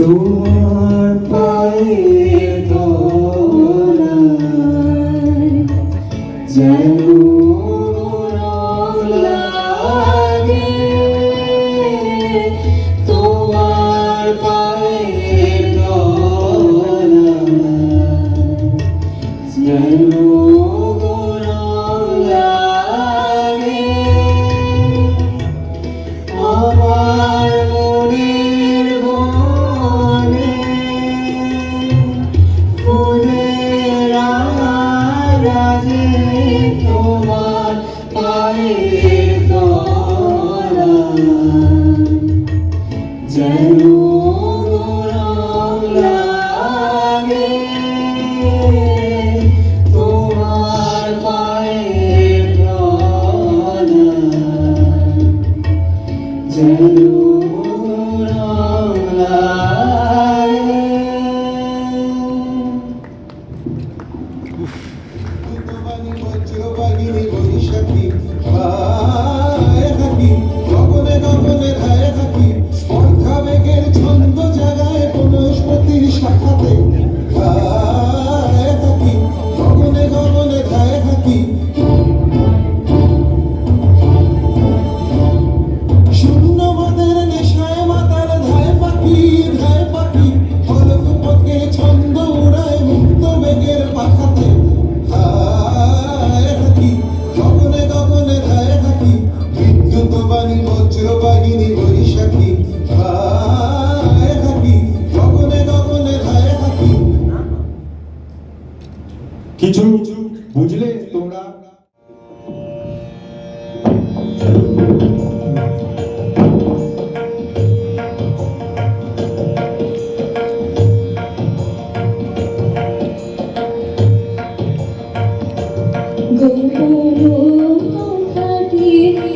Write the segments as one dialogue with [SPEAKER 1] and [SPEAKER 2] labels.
[SPEAKER 1] তোমার পায়ে তো যেন
[SPEAKER 2] Shakiri, Shakiri, Shakiri, Shakiri, Shakiri, Shakiri, বুঝলে তোমরা
[SPEAKER 1] Thank you.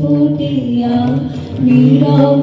[SPEAKER 1] ফুটিয়া Nirob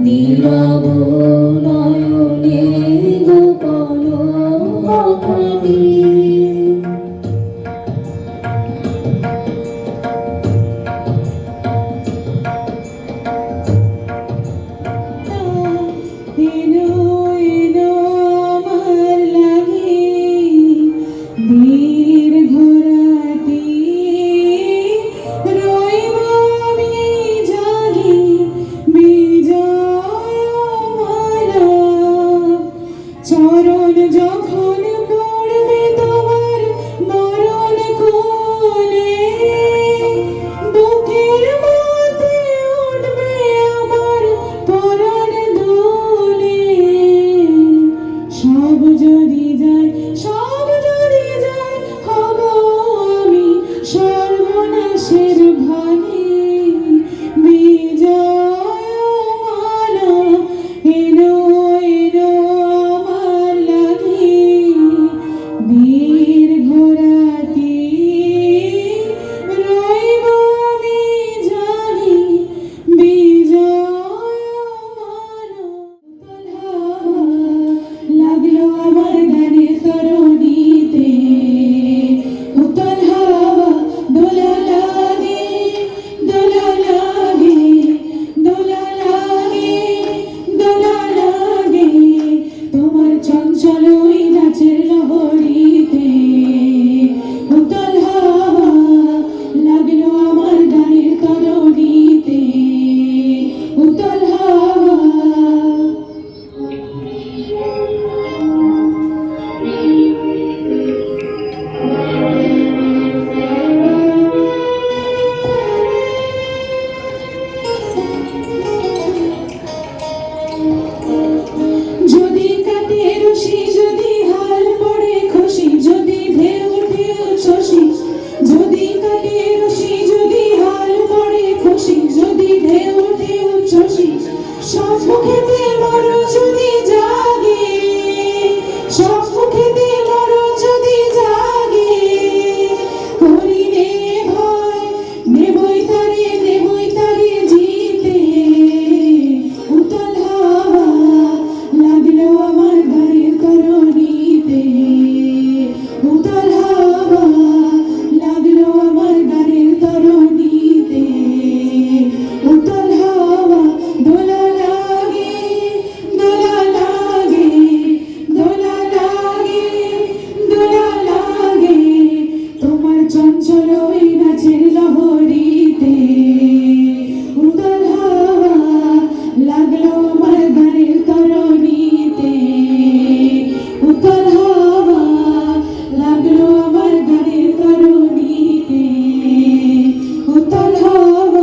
[SPEAKER 1] Nirob